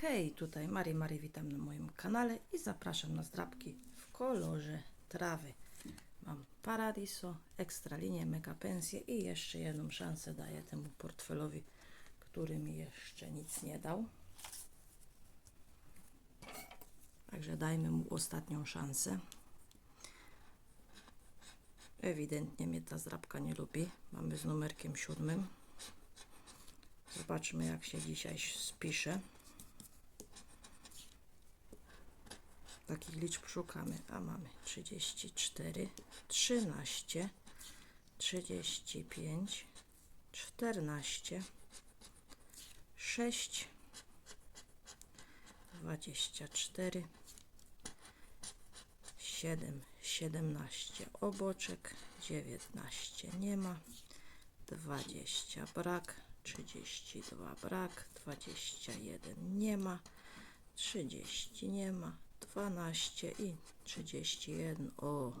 Hej, tutaj Mari Mari, witam na moim kanale i zapraszam na zdrabki w kolorze trawy. Mam Paradiso, Ekstralinię, Mega Pensję i jeszcze jedną szansę daję temu portfelowi, który mi jeszcze nic nie dał. Także dajmy mu ostatnią szansę. Ewidentnie mnie ta zdrabka nie lubi. Mamy z numerkiem siódmym. Zobaczmy jak się dzisiaj spisze. Takich liczb szukamy, a mamy 34, 13, 35, 14, 6, 24, 7, 17 oboczek, 19 nie ma, 20 brak, 32 brak, 21 nie ma, 30 nie ma, 12 i 31. O,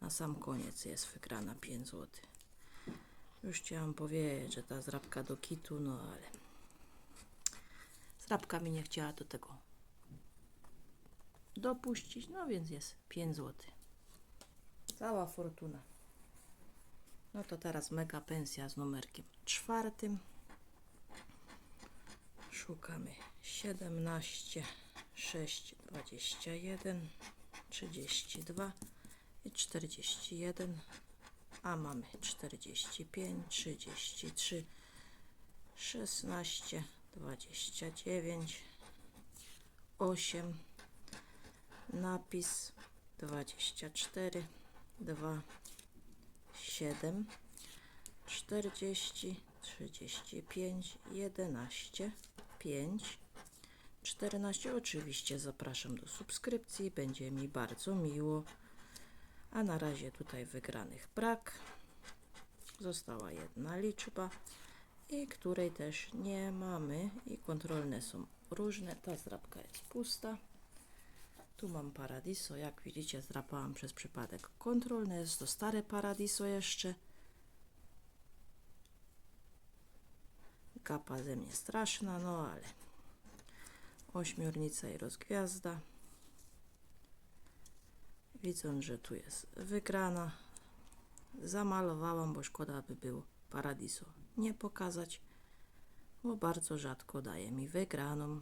na sam koniec jest wygrana 5 zł. Już chciałam powiedzieć, że ta zrabka do kitu, no ale zrabka mi nie chciała do tego dopuścić, no więc jest 5 zł. Cała fortuna. No to teraz mega pensja z numerkiem czwartym. Szukamy 17, 6, 21, 32 i 41, a mamy 45, 33, 16, 29, 8, napis 24, 2, 7, 40, 35, 11, 5, 14. Oczywiście zapraszam do subskrypcji, będzie mi bardzo miło. A na razie tutaj wygranych brak. Została jedna liczba i której też nie mamy i kontrolne są różne. Ta zdrabka jest pusta. Tu mam Paradiso, jak widzicie zdrapałam przez przypadek kontrolne, jest to stare Paradiso jeszcze. Kapa ze mnie straszna, no ale ośmiornica i rozgwiazda. Widząc, że tu jest wygrana, zamalowałam, bo szkoda by było Paradiso nie pokazać, bo bardzo rzadko daje mi wygraną.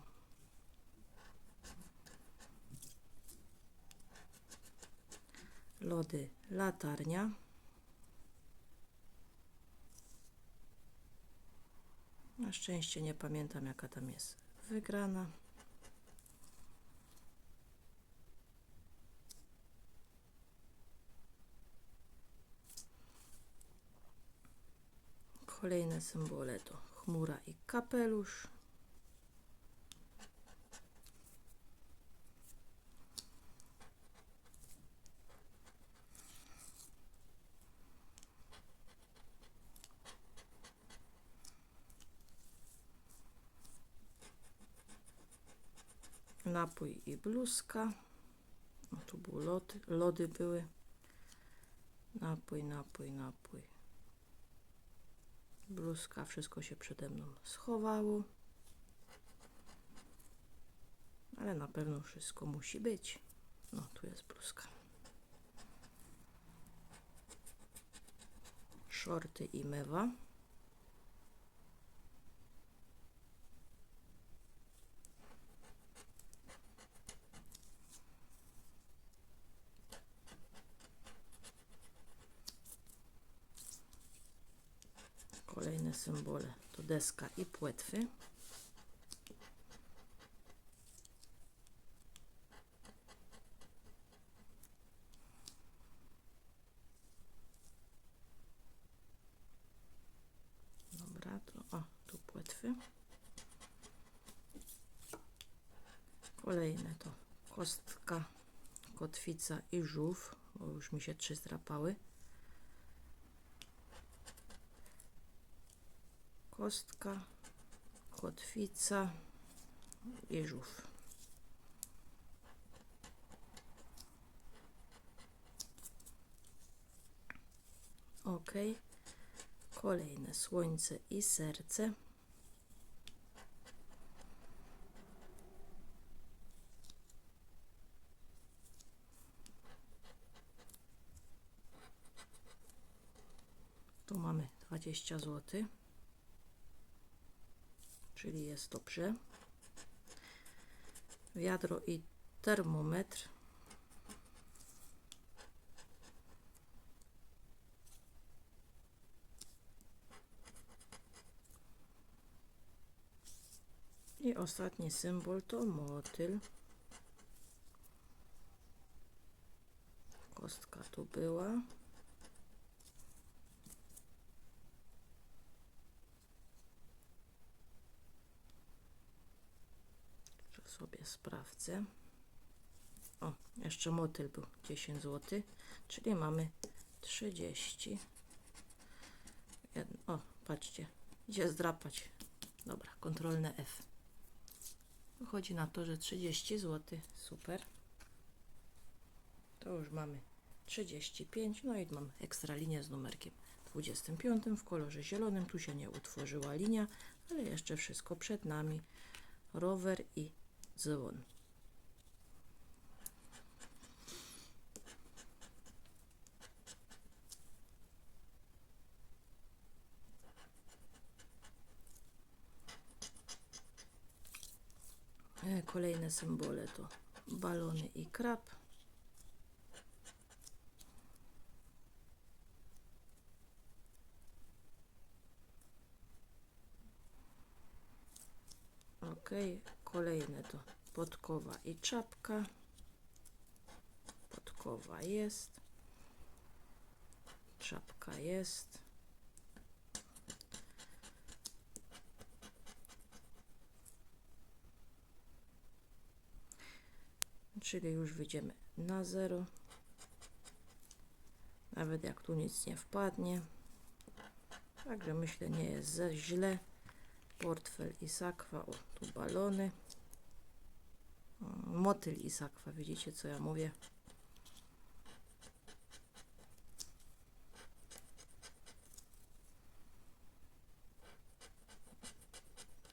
Lody latarnia. Na szczęście nie pamiętam jaka tam jest wygrana. Kolejne symbole to chmura i kapelusz. napój i bluzka. No, tu były lody, lody były. Napój, napój, napój. Bluzka, wszystko się przede mną schowało. Ale na pewno wszystko musi być. No, tu jest bluzka. Shorty i mewa. Kolejne symbole to deska i płetwy. Tu. Kolejne to kostka, kotwica i żółw, bo już mi się trzy zdrapały. kostka, kotwica i żółw. Ok, kolejne słońce i serce. Tu mamy 20 zł. Czyli jest dobrze. Wiadro i termometr. I ostatni symbol to motyl. Kostka tu była. Jeszcze sobie sprawdzę. O, jeszcze motyl był 10 zł, czyli mamy 30. Jedno, o, patrzcie, idzie zdrapać. Dobra, kontrolne F. Wychodzi na to, że 30 zł. Super. To już mamy 35. No i mam ekstra linię z numerkiem 25 w kolorze zielonym. Tu się nie utworzyła linia, ale jeszcze wszystko przed nami. Rower i zvon. E, kolejne symbole to balony i krab. Okej. Okay. Kolejne to podkowa i czapka. Podkowa jest. Czapka jest. czyli już wyjdziemy na zero. Nawet jak tu nic nie wpadnie. Także myślę, nie jest źle. Portfel i sakwa. O, tu balony. Motyl i sakwa. Widzicie, co ja mówię?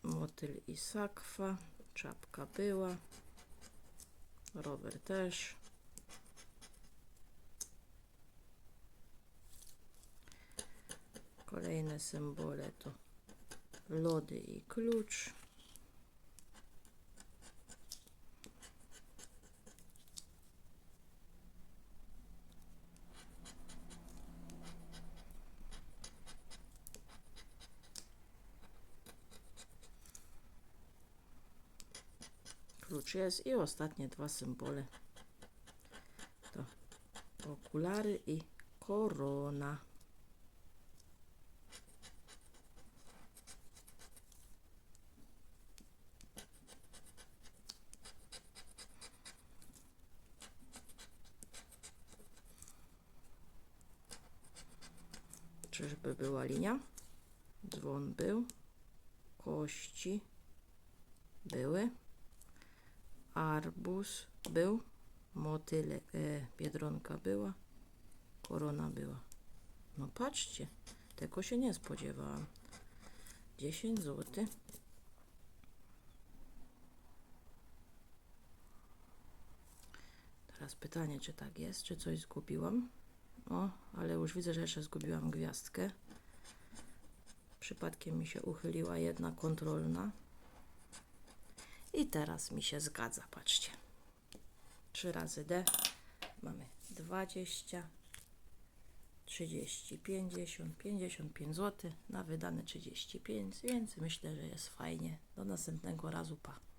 Motyl i sakwa. Czapka była. Rower też. Kolejne symbole to lody i klucz. Klucz jest i ostatnie dwa symbole to okulary i korona. Czyżby była linia? Dzwon był. Kości były. Arbuz był. Motyle, e, biedronka była. Korona była. No patrzcie, tego się nie spodziewałam. 10 zł. Teraz pytanie, czy tak jest, czy coś zgubiłam. O, ale już widzę, że jeszcze zgubiłam gwiazdkę. Przypadkiem mi się uchyliła jedna kontrolna. I teraz mi się zgadza, patrzcie. 3 razy D. Mamy 20, 30, 50, 55 zł na wydane 35, więc myślę, że jest fajnie. Do następnego razu, pa.